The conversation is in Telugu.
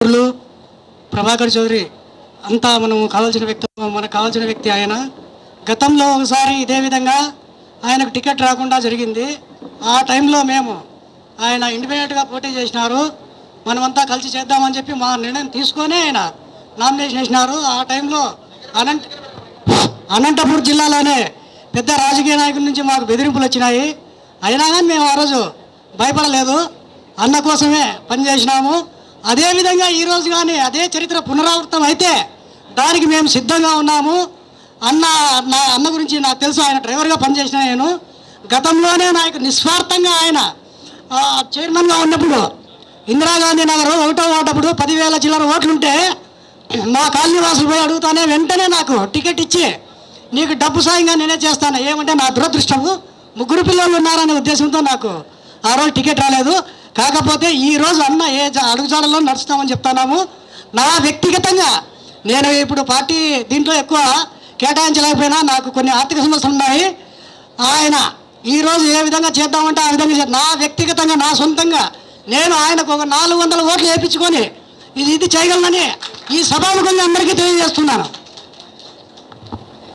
మిత్రులు ప్రభాకర్ చౌదరి అంతా మనం కావాల్సిన వ్యక్తి మనకు కావాల్సిన వ్యక్తి ఆయన. గతంలో ఒకసారి ఇదే విధంగా ఆయనకు టికెట్ రాకుండా జరిగింది. ఆ టైంలో మేము ఆయన ఇండిపెండెంట్గా పోటీ చేసినారు. మనమంతా కలిసి చేద్దామని చెప్పి మా నిర్ణయం తీసుకొని ఆయన నామినేషన్ వేసినారు. ఆ టైంలో అనంత అనంతపూర్ జిల్లాలోనే పెద్ద రాజకీయ నాయకుల నుంచి మాకు బెదిరింపులు వచ్చినాయి. అయినా కానీ మేము ఆ రోజు భయపడలేదు. అన్న కోసమే పనిచేసినాము. అదేవిధంగా ఈరోజు కానీ అదే చరిత్ర పునరావృతం అయితే దానికి మేము సిద్ధంగా ఉన్నాము. అన్న నా అన్న గురించి నాకు తెలుసు ఆయన డ్రైవర్గా పనిచేసిన నేను. గతంలోనే నాకు నిస్వార్థంగా ఆయన చైర్మన్గా ఉన్నప్పుడు ఇందిరాగాంధీ నగర్ ఒకటో ఓటప్పుడు పదివేల చిల్లర ఓట్లుంటే మా కాలనీవాసులు పోయి అడుగుతానే వెంటనే నాకు టికెట్ ఇచ్చి నీకు డబ్బు సాయంగా నేనే చేస్తాను. ఏమంటే నా దురదృష్టము. ముగ్గురు పిల్లలు ఉన్నారనే ఉద్దేశంతో నాకు ఆ రోజు టికెట్ రాలేదు. కాకపోతే ఈ రోజు అన్న ఏ జా- అడుగుజాడల్లో నడుస్తామని చెప్తున్నాము. నా వ్యక్తిగతంగా నేను ఇప్పుడు పార్టీ దీంట్లో ఎక్కువ కేటాయించలేకపోయినా నాకు కొన్ని ఆర్థిక సమస్యలు ఉన్నాయి. ఆయన ఈరోజు ఏ విధంగా చేద్దామంటే ఆ విధంగా నా వ్యక్తిగతంగా నా సొంతంగా నేను ఆయనకు ఒక నాలుగు వందల ఓట్లు వేయించుకొని ఇది ఇది చేయగలనని ఈ సభాముఖంగా అందరికీ తెలియజేస్తున్నాను.